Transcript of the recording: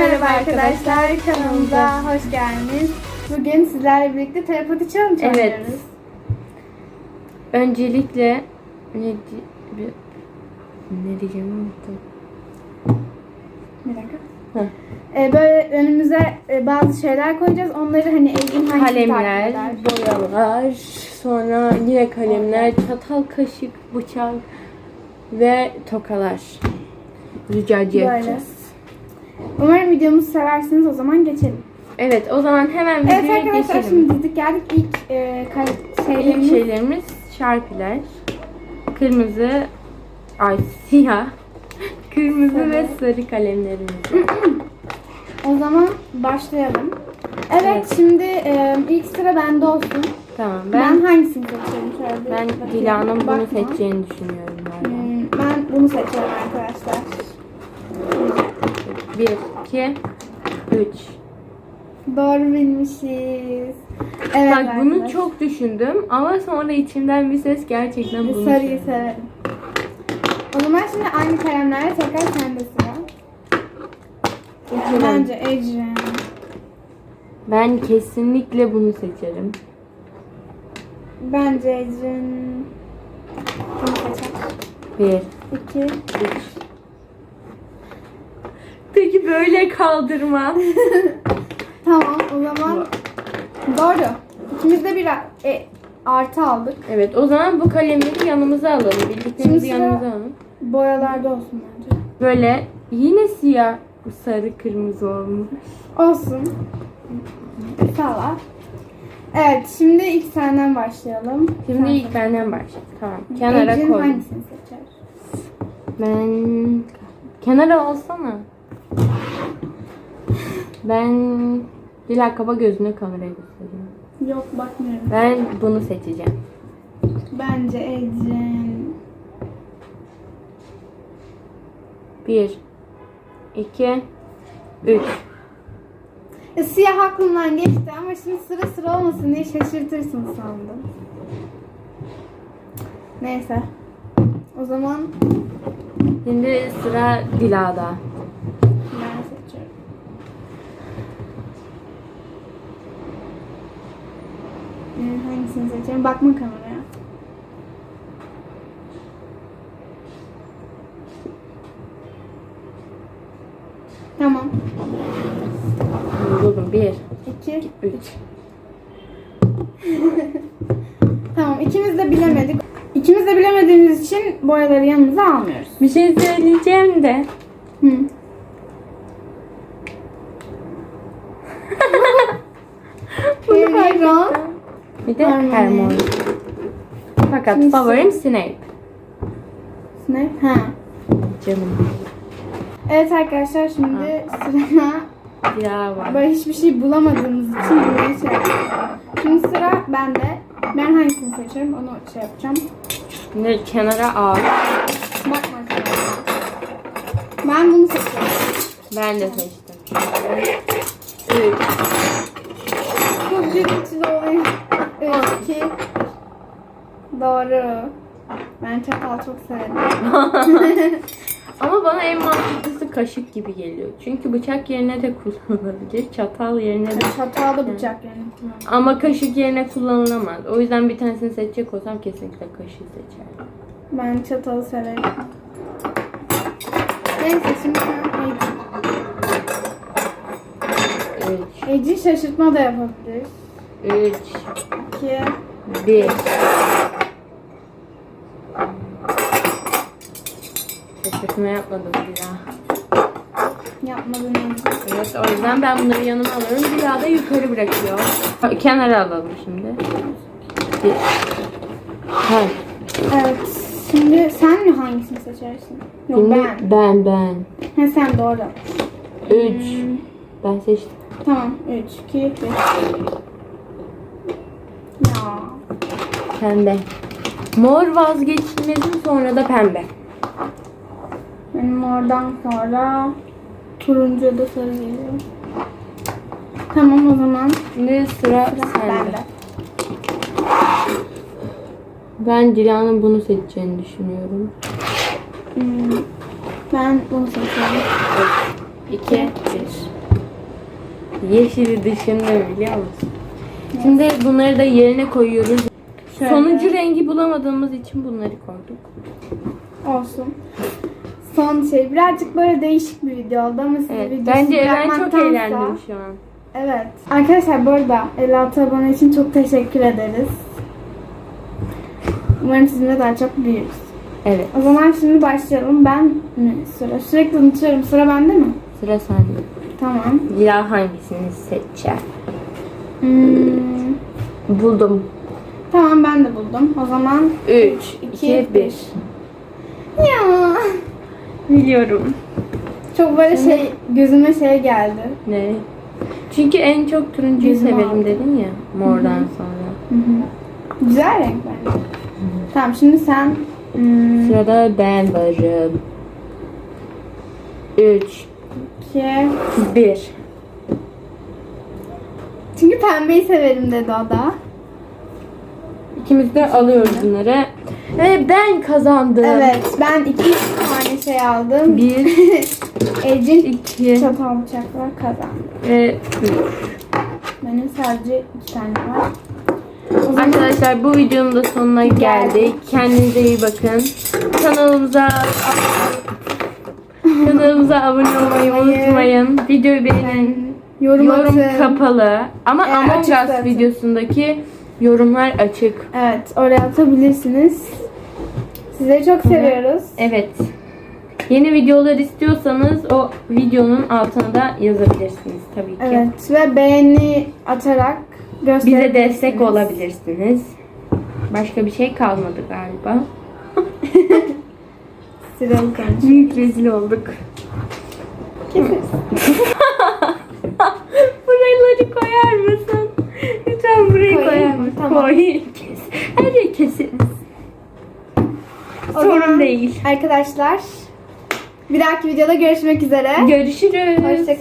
merhaba arkadaşlar. Kanalımıza hoş geldiniz. Bugün sizlerle birlikte telepati challenge Evet. oynuyoruz. Öncelikle ne, ne diyeceğim unuttum. Bir dakika. Ee, böyle önümüze e, bazı şeyler koyacağız. Onları hani Elgin hangi Kalemler, boyalar, sonra yine kalemler, çatal, kaşık, bıçak ve tokalar. Ricacı Böyle. Umarım videomuzu seversiniz. O zaman geçelim. Evet o zaman hemen Evet videoya arkadaşlar geçelim. şimdi dizdik geldik. İlk e, şeylerimiz. İlk şeylerimiz şarpiler. Kırmızı, ay siyah. Kırmızı Sarı. ve sarı kalemlerimiz. O zaman başlayalım. Evet, Evet. şimdi e, ilk sıra bende olsun. tamam Ben, ben hangisini seçelim? Şöyle ben. Dilan'ın bunu seçeceğini düşünüyorum. Hmm, ben bunu seçiyorum arkadaşlar. 1, 2, 3. Doğru bilmişiz. Evet Bak bunu arkadaşlar. çok düşündüm ama sonra içimden bir ses gerçekten bunu Sarıyı severim. O zaman şimdi aynı kalemlerle tekrar sende sıra. Bence Ecrin. Ben kesinlikle bunu seçerim. Bence Ecrin. Bunu seçer. 1, 2. 3. Peki böyle kaldırma. Tamam o zaman doğru. İkimiz de bir e, artı aldık. evet o zaman bu kalemleri yanımıza alalım. Bildiklerimizi Şimdi sıra- yanımıza alalım. Boyalarda olsun bence. Böyle yine siyah, sarı, kırmızı olmuş. Olsun. Sağ Evet şimdi ilk senden başlayalım. Şimdi Sen ilk benden başlayalım. Tamam. Kenara Ecrin koy. hangisini seçer? Ben kenara alsana. Ben Dila kaba gözüne kamerayı göstereyim. Yok bakmıyorum. Ben bunu seçeceğim. Bence Ecrin. Bir, iki, üç. E, siyah aklımdan geçti ama şimdi sıra sıra olmasın diye şaşırtırsın sandım. Neyse. O zaman Şimdi sıra Dila'da. ben seçiyorum. Ee, hangisini seçelim? Bakma kameraya. Tamam. Buldum. Bir, İki. üç. Tamam ikimiz de bilemedik. İkimiz de bilemediğimiz için boyaları yanımıza almıyoruz. Bir şey söyleyeceğim de. Hı. Bunu Harry, Ron. Bir de Hermione. Hermione. Fakat Şimdi favorim Snape. Ne? Ha. Canım. Evet arkadaşlar şimdi sırana Dila var. böyle hiçbir şey bulamadığımız için burayı şey. Şimdi sıra bende. Ben hangisini seçiyorum onu şey yapacağım. Şimdi kenara al. Bakma. Ben bunu seçiyorum. Ben de seçtim. Üç. Çok gürültülü oluyor. 3, 2. Doğru. Ben çatal çok severim. Ama bana en mantıklısı kaşık gibi geliyor. Çünkü bıçak yerine de kullanılabilir. Çatal yerine de. Çatal da bıçak yerine. Ama kaşık yerine kullanılamaz. O yüzden bir tanesini seçecek olsam kesinlikle kaşığı seçerim. Ben çatalı severim. Neyse şimdi sen Eci. Eci şaşırtma da yapabiliriz. 3 2 1 Kışkırtma yapmadım bir daha. Yapmadım Evet o yüzden ben bunları yanıma alıyorum. Zira da yukarı bırakıyor. Kenara alalım şimdi. Bir. Ha. Evet. Şimdi sen mi hangisini seçersin? Yok Şimdi ben. ben ben. Ha, sen doğru. 3. Hmm. Ben seçtim. Tamam. 3, 2, 1. Pembe. Mor vazgeçilmezim sonra da pembe. Benim oradan sonra turuncu da sarı geliyor. Tamam o zaman Şimdi sıra sende. bende. Ben Dilan'ın bunu seçeceğini düşünüyorum. Hmm, ben bunu seçiyorum. 2, 1. Yeşili dışında biliyor musun? Şimdi bunları da yerine koyuyoruz. Şöyle. Sonuncu rengi bulamadığımız için bunları koyduk. Olsun. Son şey birazcık böyle değişik bir video oldu ama size Evet, bence ben çok eğlendim şu an. Evet. Arkadaşlar bu arada 56 abone için çok teşekkür ederiz. Umarım sizinle daha çok büyürüz. Evet, O zaman şimdi başlayalım. Ben mi sıra? Sürekli unutuyorum. Sıra bende mi? sıra sende. Tamam. Dila hangisini seçer? Hmm, Buldum. Tamam ben de buldum. O zaman 3, iki, 2, 1. ya Biliyorum. çok böyle şey gözüme şey geldi. Ne? Çünkü en çok turuncuyu Gözüm severim aldı. dedin ya mordan sonra. Güzel renk bence. Tamam şimdi sen hmm, Sırada ben varım. 3, iki, 1. çünkü pembeyi severim dedi o da. İkimiz de alıyoruz bunları. Ve ben kazandım. Evet ben iki tane şey aldım. 1, Ecin 2 çatal bıçaklar kazandı. ve 3. Benim sadece iki tane var. O zaman Arkadaşlar bu videonun da sonuna Geldik. Kendinize iyi bakın. Kanalımıza kanalımıza abone olmayı Hayır. unutmayın. Videoyu beğenin. yorum, Yorum atın. kapalı. Ama Evet, Among açık Us zaten. videosundaki yorumlar açık. Evet oraya atabilirsiniz. Sizleri çok seviyoruz. Evet. Yeni videolar istiyorsanız o videonun altına da yazabilirsiniz tabii ki. Evet ve beğeni atarak Bize destek olabilirsiniz. Başka bir şey kalmadı galiba. Sıralı konuş. Büyük rezil olduk. Keseriz. Buraları koyar mısın? Lütfen burayı Koyayım? Tamam. Koy. Kes. Her yeri keseriz. O Sorun zaman değil. Arkadaşlar bir dahaki videoda görüşmek üzere. Görüşürüz. Hoşçakalın.